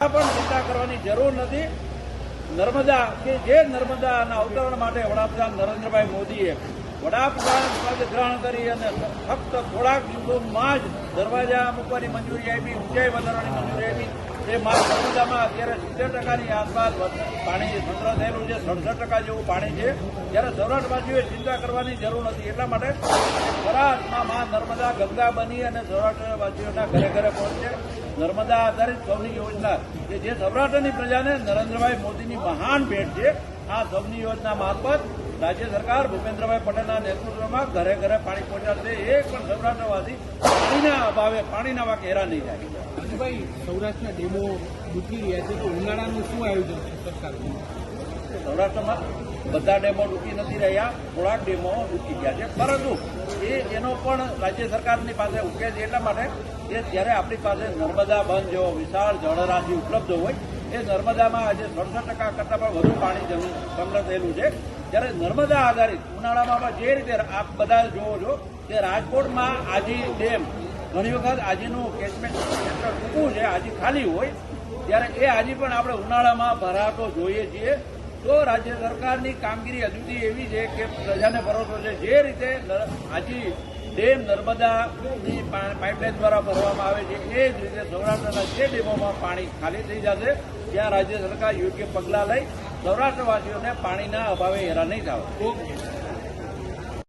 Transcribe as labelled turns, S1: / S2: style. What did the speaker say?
S1: પણ ચિંતા કરવાની જરૂર નથી. નર્મદા કે જે નર્મદાના અવતરણ માટે વડાપ્રધાન નરેન્દ્રભાઈ મોદીએ વડાપ્રધાન પદ ગ્રહણ કરી અને ફક્ત થોડાક દિવસોમાં જ દરવાજા મૂકવાની મંજૂરી આપી, ઊંચાઈ વધારવાની મંજૂરી આપી. તે મા નર્મદામાં અત્યારે સિત્તેર ટકાની આસપાસ પાણી સંગ્રહ થયેલું છે, સડસઠ ટકા જેવું પાણી છે. જ્યારે સૌરાષ્ટ્રવાસીઓએ ચિંતા કરવાની જરૂર નથી. એટલા માટે સૌરાષ્ટ્રમાં મા નર્મદા ગંગા બની અને સૌરાષ્ટ્રવાસીઓના ઘરે ઘરે પહોંચે. નર્મદા આધારિત સૌની યોજના કે જે સૌરાષ્ટ્રની પ્રજાને નરેન્દ્રભાઈ મોદીની મહાન ભેટ છે આ સૌની યોજના મારફત રાજ્ય સરકાર ભૂપેન્દ્રભાઈ પટેલના નેતૃત્વમાં ઘરે ઘરે પાણી પહોંચાડશે. એક પણ સૌરાષ્ટ્રવાસી પાણીના અભાવે પાણીના વાંક હેરાન નહીં જાય
S2: રાજુભાઈ સૌરાષ્ટ્રના ડેમો ડૂબી રહ્યા છે તો ઉનાળાનું શું આયોજન છે સરકારનું?
S1: સૌરાષ્ટ્રમાં બધા ડેમો ડૂબી નથી રહ્યા, થોડાક ડેમો ડૂબી ગયા છે. પરંતુ એ એનો પણ રાજ્ય સરકારની પાસે ઉકેલ છે એટલા માટે કે જ્યારે આપણી પાસે નર્મદા બંધ જેવો વિશાળ જળરાશિ ઉપલબ્ધ હોય, એ નર્મદામાં આજે સડસઠ ટકા કરતાં પણ વધુ પાણી સંગ્રહ થયેલું છે. જ્યારે નર્મદા આધારિત ઉનાળામાં જે રીતે આપ બધા જોવો છો કે રાજકોટમાં આજી ડેમ, ઘણી વખત આજીનું કેચમેન્ટ ક્ષેત્ર ટૂંકું છે, આજી ખાલી હોય, ત્યારે એ આજે પણ આપણે ઉનાળામાં ભરાતો જોઈએ છીએ. તો રાજ્ય સરકારની કામગીરી હજુ એવી છે કે પ્રજાને ભરોસો છે. જે રીતે હાજી ડેમ નર્મદાની પાઇપલાઇન દ્વારા ભરવામાં આવે છે, એ જ રીતે સૌરાષ્ટ્રના જે ડેમોમાં પાણી ખાલી થઈ જશે, ત્યાં રાજ્ય સરકાર યોગ્ય પગલાં લઈ સૌરાષ્ટ્રવાસીઓને પાણીના અભાવે હેરાન નહીં થાય